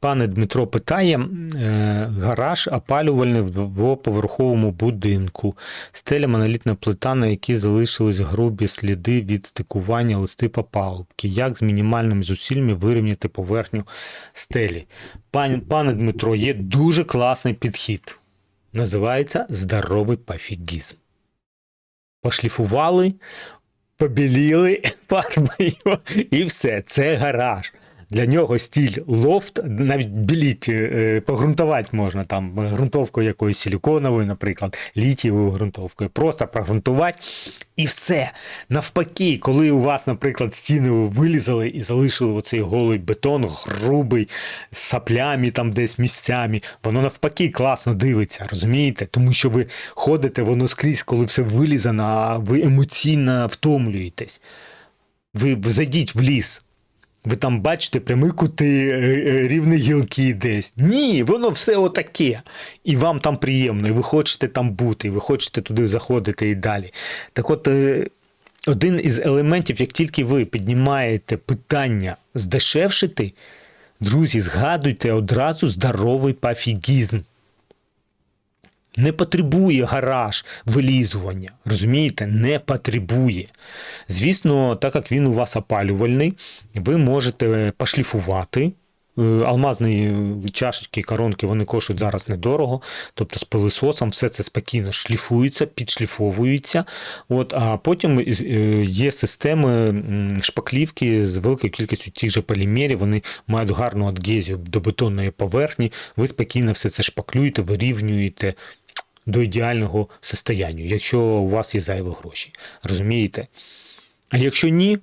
Пане Дмитро питає: е, гараж опалювальний в двоповерховому будинку. Стеля монолітна плита, на якій залишились грубі сліди від стикування листів опалубки. Як з мінімальними зусиллями вирівняти поверхню стелі? Пане, пане Дмитро, є дуже класний підхід. Називається здоровий пофігізм. Пошліфували, побіліли фарбою, і все. Це гараж. Для нього стіль лофт, навіть біліть, е, погрунтувати можна там ґрунтовкою якоюсь силіконовою, наприклад, літієвою ґрунтовкою. Просто прогрунтувати і все. Навпаки, коли у вас, наприклад, стіни вилізали і залишили оцей голий бетон, грубий, з саплями там десь місцями, воно навпаки класно дивиться, розумієте? Тому що ви ходите, воно скрізь, коли все вилізано, а ви емоційно втомлюєтесь. Ви зайдіть в ліс. Ви там бачите прямі кути, е, е, рівні гілки десь. Ні, воно все отаке. І вам там приємно, і ви хочете там бути, і ви хочете туди заходити і далі. Так от, е, один із елементів, як тільки ви піднімаєте питання здешевшити, друзі, згадуйте одразу здоровий пофігізм. Не потребує гараж вилізування. Розумієте, не потребує. Звісно, так як він у вас опалювальний, ви можете пошліфувати. Е, Алмазні чашечки, коронки вони коштують зараз недорого. Тобто з пилисосом все це спокійно шліфується, підшліфовується. От, а потім е, є системи шпаклівки з великою кількістю тих же полімерів. Вони мають гарну адгезію до бетонної поверхні. Ви спокійно все це шпаклюєте, вирівнюєте до ідеального состояння, якщо у вас є зайві гроші. Розумієте? А якщо ні,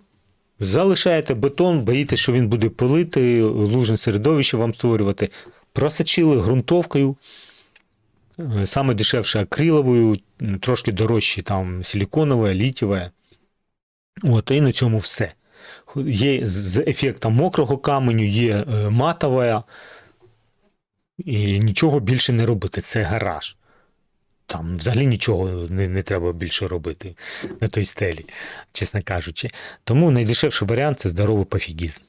залишаєте бетон, боїтеся, що він буде пилити, лужне середовище вам створювати. Просочили ґрунтовкою, е, саме дешевше акриловою, трошки дорожче там силіконове, літіве. От, і на цьому все. Є з- з ефектом мокрого каменю, є е, матове, і нічого більше не робити. Це гараж. Там взагалі нічого не, не треба більше робити на той стелі, чесно кажучи. Тому найдешевший варіант це здоровий пофігізм.